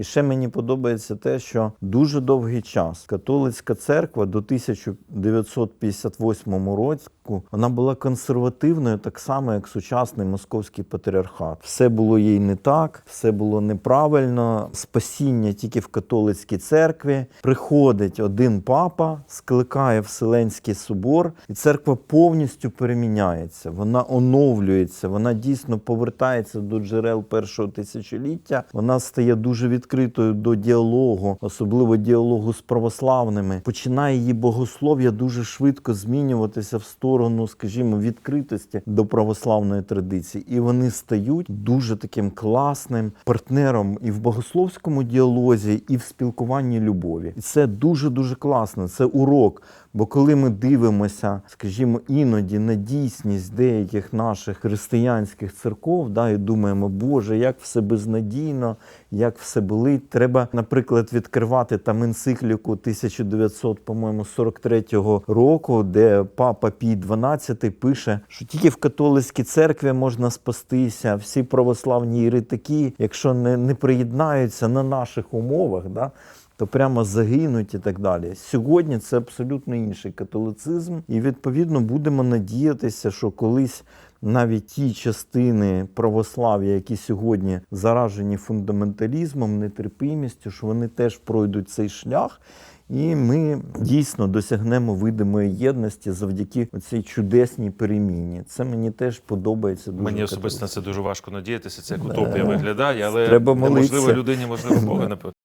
І ще мені подобається те, що дуже довгий час католицька церква до 1958 році вона була консервативною, так само як сучасний московський патріархат. Все було їй не так, все було неправильно. Спасіння тільки в католицькій церкві. Приходить один папа, скликає Вселенський собор, і церква повністю переміняється. Вона оновлюється, вона дійсно повертається до джерел першого тисячоліття. Вона стає дуже відкритою до діалогу, особливо діалогу з православними. Починає її богослов'я дуже швидко змінюватися в сторону, скажімо, відкритості до православної традиції. І вони стають дуже таким класним партнером і в богословському діалозі, і в спілкуванні любові. І це дуже дуже класно. Це урок. Бо коли ми дивимося, скажімо, іноді на дійсність деяких наших християнських церков, да, і думаємо, Боже, як все безнадійно, як все болить. Треба, наприклад, відкривати там енцикліку 1900, по-моєму, 43 року, де папа Пій XII пише, що тільки в католицькій церкві можна спастися, всі православні єретики, якщо не, не приєднаються на наших умовах, да, то прямо загинуть і так далі. Сьогодні це абсолютно інший католицизм, і відповідно будемо надіятися, що колись навіть ті частини православ'я, які сьогодні заражені фундаменталізмом, нетерпимістю, що вони теж пройдуть цей шлях. І ми дійсно досягнемо видимої єдності завдяки цій чудесній переміні. Це мені теж подобається. Дуже Мені особисто на це дуже важко надіятися. Це як утопія виглядає, але Треба неможливо людині, можливо, Бога не